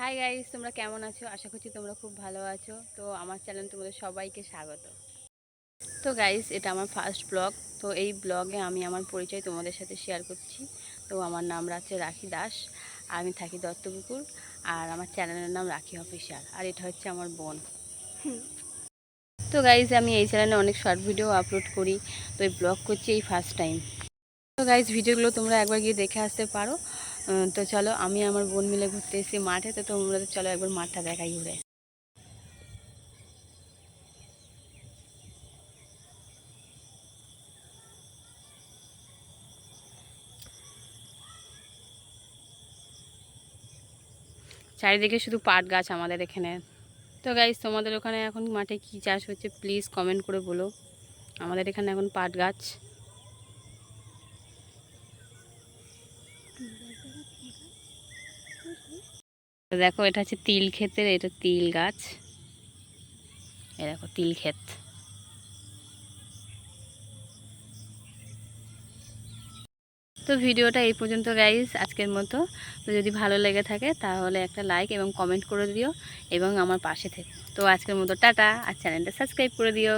Hi guys তোমরা কেমন আছো? আশা করছি তোমরা খুব ভালো আছো। তো আমার চ্যানেল তোমাদের সবাইকে স্বাগত। তো গাইস এটা আমার ফার্স্ট ব্লগ তো এই ব্লগে আমি আমার পরিচয় তোমাদের সাথে শেয়ার করছি। তো আমার নাম রাখছে রাখি দাস, আমি থাকি দত্তপুকুর, আর আমার চ্যানেলের নাম রাখি অফিসার আর এটা হচ্ছে আমার বোন। তো গাইজ আমি এই চ্যানেলে অনেক শর্ট ভিডিও আপলোড করি। তো এই ব্লগ করছি এই ফার্স্ট টাইম তো গাইজ ভিডিওগুলো তোমরা একবার গিয়ে দেখে আসতে পারো। তো চলো, আমি আমার বোন মিলে ঘুরতে এসেছি মাঠে, তো তোমরা তো চলো একবার মাঠটা দেখাই ঘুরে। চারিদিকে শুধু পাট গাছ আমাদের এখানে। তো গাইজ তোমাদের ওখানে এখন মাঠে কি চাষ হচ্ছে প্লিজ কমেন্ট করে বলো। আমাদের এখানে এখন পাট গাছ। দেখো, এটা হচ্ছে তিল ক্ষেতের, এটা তিল গাছ। এ দেখো, তিল ক্ষেত। তো ভিডিওটা এই পর্যন্ত গাইজ আজকের মতো। তো যদি ভালো লেগে থাকে, তাহলে একটা লাইক এবং কমেন্ট করে দিও, এবং আমার পাশে থেকে তো আজকের মতো, টাটা। আর চ্যানেলটা সাবস্ক্রাইব করে দিও।